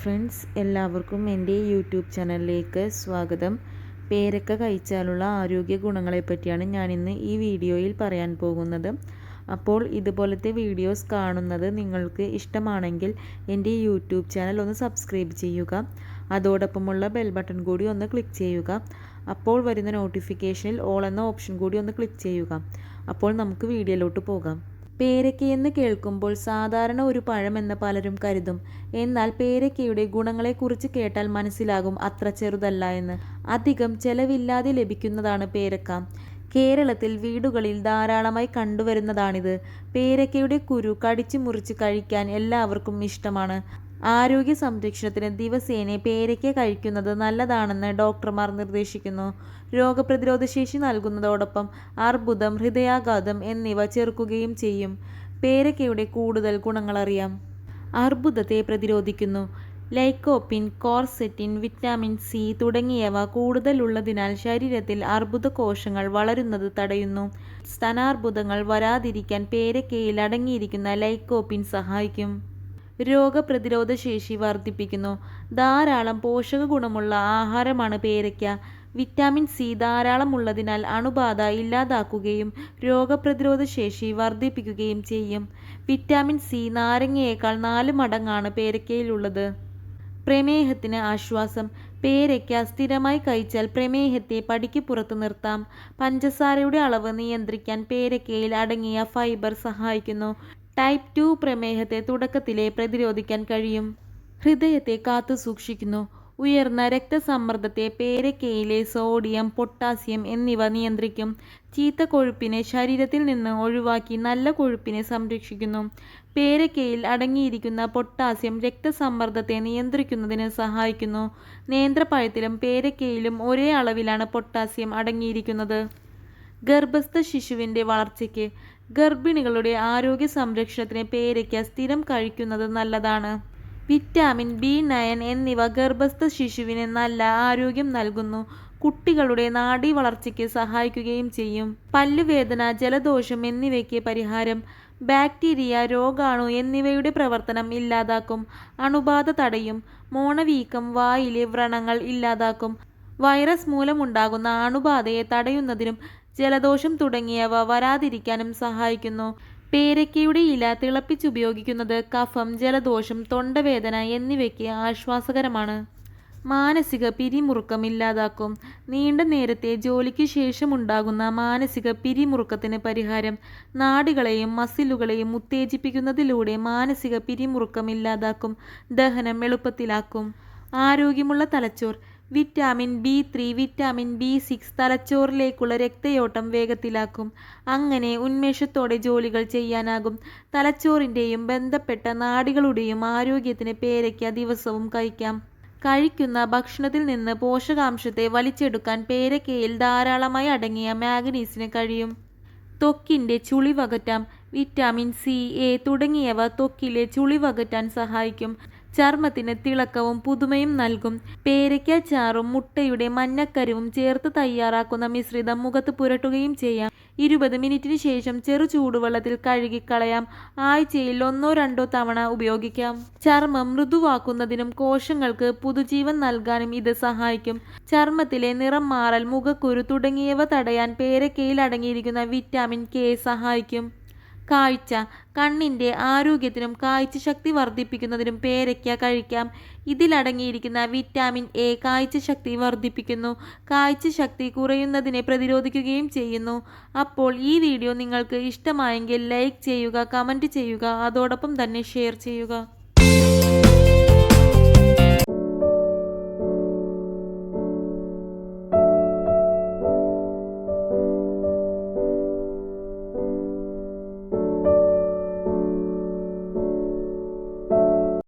Friends എല്ലാവർക്കും എന്റെ YouTube ചാനലിലേക്ക് സ്വാഗതം. പേരക്ക കഴിച്ചാലുള്ള ആരോഗ്യ ഗുണങ്ങളെ പറ്റിയാണ് ഇന്ന് ഈ വീഡിയോയിൽ പറയാൻ പോകുന്നത്. അപ്പോൾ ഇതുപോലത്തെ വീഡിയോസ് കാണുന്നത് നിങ്ങൾക്ക് ഇഷ്ടമാണെങ്കിൽ എന്റെ യൂട്യൂബ് ചാനൽ ഒന്ന് സബ്സ്ക്രൈബ് ചെയ്യുക. അതോടൊപ്പമുള്ള ബെൽ ബട്ടൺ കൂടി ഒന്ന് ക്ലിക്ക് ചെയ്യുക. അപ്പോൾ വരുന്ന നോട്ടിഫിക്കേഷനിൽ ഓൾ എന്ന ഓപ്ഷൻ കൂടി ഒന്ന് ക്ലിക്ക് ചെയ്യുക. അപ്പോൾ നമുക്ക് വീഡിയോയിലോട്ട് പോകാം. പേരയ്ക്കയെന്ന് കേൾക്കുമ്പോൾ സാധാരണ ഒരു പഴമെന്ന് പലരും കരുതും. എന്നാൽ പേരക്കയുടെ ഗുണങ്ങളെക്കുറിച്ച് കേട്ടാൽ മനസ്സിലാകും അത്ര ചെറുതല്ല എന്ന്. അധികം ചെലവില്ലാതെ ലഭിക്കുന്നതാണ് പേരക്ക. കേരളത്തിൽ വീടുകളിൽ ധാരാളമായി കണ്ടുവരുന്നതാണിത്. പേരക്കയുടെ കുരു കടിച്ചു മുറിച്ച് കഴിക്കാൻ എല്ലാവർക്കും ഇഷ്ടമാണ്. ആരോഗ്യ സംരക്ഷണത്തിന് ദിവസേന പേരയ്ക്ക കഴിക്കുന്നത് നല്ലതാണെന്ന് ഡോക്ടർമാർ നിർദ്ദേശിക്കുന്നു. രോഗപ്രതിരോധ ശേഷി നൽകുന്നതോടൊപ്പം അർബുദം ഹൃദയാഘാതം എന്നിവ ചെറുക്കുകയും ചെയ്യും. പേരയ്ക്കയുടെ കൂടുതൽ ഗുണങ്ങളറിയാം അർബുദത്തെ പ്രതിരോധിക്കുന്നു. ലൈക്കോപ്പിൻ കോർസെറ്റിൻ വിറ്റാമിൻ സി തുടങ്ങിയവ കൂടുതലുള്ളതിനാൽ ശരീരത്തിൽ അർബുദ കോശങ്ങൾ വളരുന്നത് തടയുന്നു. സ്തനാർബുദങ്ങൾ വരാതിരിക്കാൻ പേരക്കയിൽ അടങ്ങിയിരിക്കുന്ന ലൈക്കോപ്പിൻ സഹായിക്കും. രോഗപ്രതിരോധ ശേഷി വർദ്ധിപ്പിക്കുന്നു. ധാരാളം പോഷക ഗുണമുള്ള ആഹാരമാണ് പേരയ്ക്ക. വിറ്റാമിൻ സി ധാരാളം ഉള്ളതിനാൽ അണുബാധ ഇല്ലാതാക്കുകയും രോഗപ്രതിരോധ ശേഷി വർദ്ധിപ്പിക്കുകയും ചെയ്യും. വിറ്റാമിൻ സി നാരങ്ങയേക്കാൾ നാല് മടങ്ങാണ് പേരയ്ക്കയിലുള്ളത്. പ്രമേഹത്തിന് ആശ്വാസം. പേരയ്ക്ക സ്ഥിരമായി കഴിച്ചാൽ പ്രമേഹത്തെ പടിക്ക് പുറത്തു നിർത്താം. പഞ്ചസാരയുടെ അളവ് നിയന്ത്രിക്കാൻ പേരയ്ക്കയിൽ അടങ്ങിയ ഫൈബർ സഹായിക്കുന്നു. ടൈപ്പ് ടു പ്രമേഹത്തെ തുടക്കത്തിലെ പ്രതിരോധിക്കാൻ കഴിയും. ഹൃദയത്തെ കാത്തു സൂക്ഷിക്കുന്നു. ഉയർന്ന രക്തസമ്മർദ്ദത്തെ പേരക്കയിലെ സോഡിയം പൊട്ടാസ്യം എന്നിവ നിയന്ത്രിക്കും. ചീത്ത കൊഴുപ്പിനെ ശരീരത്തിൽ നിന്ന് ഒഴിവാക്കി നല്ല കൊഴുപ്പിനെ സംരക്ഷിക്കുന്നു. പേരക്കയിൽ അടങ്ങിയിരിക്കുന്ന പൊട്ടാസ്യം രക്തസമ്മർദ്ദത്തെ നിയന്ത്രിക്കുന്നതിന് സഹായിക്കുന്നു. നേന്ത്രപ്പഴത്തിലും പേരക്കയിലും ഒരേ അളവിലാണ് പൊട്ടാസ്യം അടങ്ങിയിരിക്കുന്നത്. ഗർഭസ്ഥ ശിശുവിന്റെ വളർച്ചയ്ക്ക് ഗർഭിണികളുടെ ആരോഗ്യ സംരക്ഷണത്തിന് പേരയ്ക്ക സ്ഥിരം കഴിക്കുന്നത് നല്ലതാണ്. വിറ്റാമിൻ ബി നയൻ എന്നിവ ഗർഭസ്ഥ ശിശുവിന് നല്ല ആരോഗ്യം നൽകുന്നു. കുട്ടികളുടെ നാഡീ വളർച്ചയ്ക്ക് സഹായിക്കുകയും ചെയ്യും. പല്ലുവേദന ജലദോഷം എന്നിവയ്ക്ക് പരിഹാരം. ബാക്ടീരിയ രോഗാണു എന്നിവയുടെ പ്രവർത്തനം ഇല്ലാതാക്കും. അണുബാധ തടയും. മോണവീക്കം വായിലെ വ്രണങ്ങൾ ഇല്ലാതാക്കും. വൈറസ് മൂലമുണ്ടാകുന്ന അണുബാധയെ തടയുന്നതിനും ജലദോഷം തുടങ്ങിയവ വരാതിരിക്കാനും സഹായിക്കുന്നു. പേരയ്ക്കയുടെ ഇല തിളപ്പിച്ചുപയോഗിക്കുന്നത് കഫം ജലദോഷം തൊണ്ടവേദന എന്നിവയ്ക്ക് ആശ്വാസകരമാണ്. മാനസിക പിരിമുറുക്കം ഇല്ലാതാക്കും. നീണ്ട നേരത്തെ ജോലിക്ക് ശേഷമുണ്ടാകുന്ന മാനസിക പിരിമുറുക്കത്തിന് പരിഹാരം നാടുകളെയും മസിലുകളെയും ഉത്തേജിപ്പിക്കുന്നതിലൂടെ മാനസിക പിരിമുറുക്കം ഇല്ലാതാക്കും ദഹനം എളുപ്പത്തിലാക്കും. ആരോഗ്യമുള്ള തലച്ചോർ vitamin B three vitamin B six തലച്ചോറിലേക്കുള്ള രക്തയോട്ടം വേഗത്തിലാക്കും. അങ്ങനെ ഉന്മേഷത്തോടെ ജോലികൾ ചെയ്യാനാകും. തലച്ചോറിന്റെയും ബന്ധപ്പെട്ട നാഡികളുടെയും ആരോഗ്യത്തിന് പേരയ്ക്ക ദിവസവും കഴിക്കാം. കഴിക്കുന്ന ഭക്ഷണത്തിൽ നിന്ന് പോഷകാംശത്തെ വലിച്ചെടുക്കാൻ പേരക്കയിൽ ധാരാളമായി അടങ്ങിയ മാഗ്നീസിന് കഴിയും. തൊക്കിന്റെ ചുളിവകറ്റാം വിറ്റാമിൻ സി എ തുടങ്ങിയവ തൊക്കിലെ ചുളിവകറ്റാൻ സഹായിക്കും. ചർമ്മത്തിന് തിളക്കവും പുതുമയും നൽകും. പേരയ്ക്ക ചാറും മുട്ടയുടെ മഞ്ഞക്കരുവും ചേർത്ത് തയ്യാറാക്കുന്ന മിശ്രിതം മുഖത്ത് പുരട്ടുകയും ചെയ്യാം. ഇരുപത് മിനിറ്റിന് ശേഷം ചെറു ചൂടുവെള്ളത്തിൽ കഴുകിക്കളയാം. ആഴ്ചയിൽ ഒന്നോ രണ്ടോ തവണ ഉപയോഗിക്കാം. ചർമ്മം മൃദുവാക്കുന്നതിനും കോശങ്ങൾക്ക് പുതുജീവൻ നൽകാനും ഇത് സഹായിക്കും. ചർമ്മത്തിലെ നിറം മാറൽ മുഖക്കുരു തുടങ്ങിയവ തടയാൻ പേരക്കയിൽ അടങ്ങിയിരിക്കുന്ന വിറ്റാമിൻ കെ സഹായിക്കും. കാഴ്ച. കണ്ണിന്റെ ആരോഗ്യത്തിനും കാഴ്ചശക്തി വർദ്ധിപ്പിക്കുന്നതിനും പേരയ്ക്ക കഴിക്കാം. ഇതിലടങ്ങിയിരിക്കുന്ന വിറ്റാമിൻ എ കാഴ്ചശക്തി വർദ്ധിപ്പിക്കുന്നു. കാഴ്ചശക്തി കുറയുന്നതിനെ പ്രതിരോധിക്കുകയും ചെയ്യുന്നു. അപ്പോൾ ഈ വീഡിയോ നിങ്ങൾക്ക് ഇഷ്ടമായെങ്കിൽ ലൈക്ക് ചെയ്യുക കമന്റ് ചെയ്യുക അതോടൊപ്പം തന്നെ ഷെയർ ചെയ്യുക.